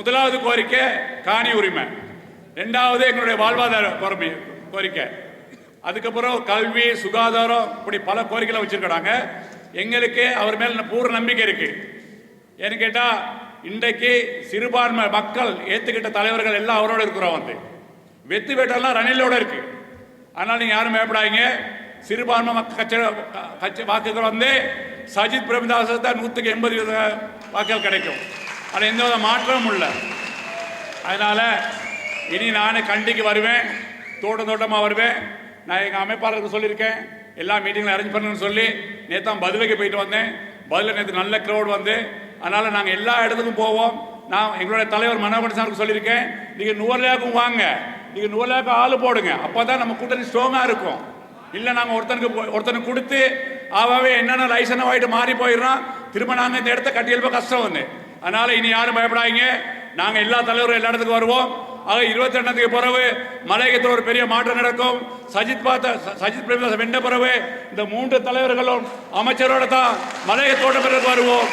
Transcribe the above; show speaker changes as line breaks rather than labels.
முதலாவது கோரிக்கை காணி உரிமை. ரெண்டாவது எங்களுடைய வாழ்வாதார கோரிமை கோரிக்கை. அதுக்கப்புறம் கல்வி சுகாதாரம் இப்படி பல கோரிக்கைகளை வச்சிருக்கிறாங்க. எங்களுக்கு அவர் மேல பூர்ண நம்பிக்கை இருக்கு. ஏன்னு கேட்டா இன்றைக்கு சிறுபான்மை மக்கள் ஏத்துக்கிட்ட தலைவர்கள் எல்லாம் அவரோட இருக்கிறோம் வந்து. வெத்து வேட்டெல்லாம் ரணிலோட இருக்கு. ஆனால் நீங்க யாரும் பயப்படாதீங்க. சிறுபான்மை மக்கள் கட்சி கட்சி வாக்குகள் வந்து சஜித் பிரேமதாஸ் தான் நூற்றுக்கு எண்பது வீத வாக்குகள் கிடைக்கும். அதில் எந்த வித மாற்றமும் இல்லை. அதனால் இனி நானே கண்டிக்கு வருவேன். தோட்டம் தோட்டமாக வருவேன். நான் எங்கள் அமைப்பாளருக்கு சொல்லியிருக்கேன். எல்லா மீட்டிங்கில் அரேஞ்ச் பண்ணணும்னு சொல்லி நேற்று தான் பதிலுக்கு போயிட்டு வந்தேன். பதில் நேற்று நல்ல க்ரௌட் வந்து. அதனால் நாங்கள் எல்லா இடத்துக்கும் போவோம். நான் எங்களுடைய தலைவர் மனோகரன் சாருக்கு சொல்லியிருக்கேன். நீங்கள் நூறுலேயாக்கும் வாங்க. நீங்கள் நூறுலேயாக்கும் ஆள் போடுங்க. அப்போ தான் நம்ம கூட்டணி ஸ்ட்ராங்காக இருக்கும். இல்லை நாங்கள் ஒருத்தனுக்கு போ- ஒருத்தனுக்கு கொடுத்து அவவே என்னென்ன லைசன் வாங்கிட்டு மாறி போயிடுறான் திரும்ப நாங்கள் இந்த இடத்த கட்டியல்போ கஷ்டம் வந்து. அதனால இனி யாரும் பயப்படாதீங்க. நாங்கள் எல்லா தலைவரும் எல்லா இடத்துக்கும் வருவோம். ஆக இருபத்தி ரெண்டாந்தேதி பிறகு மலையகத்தில் ஒரு பெரிய மாற்றம் நடக்கும். சஜித் பார்த்த சஜித் பிரேமதாஸ் வென்ற பிறகு இந்த மூன்று தலைவர்களும் அமைச்சரோட தான் மலையக தோட்ட பிறகு வருவோம்.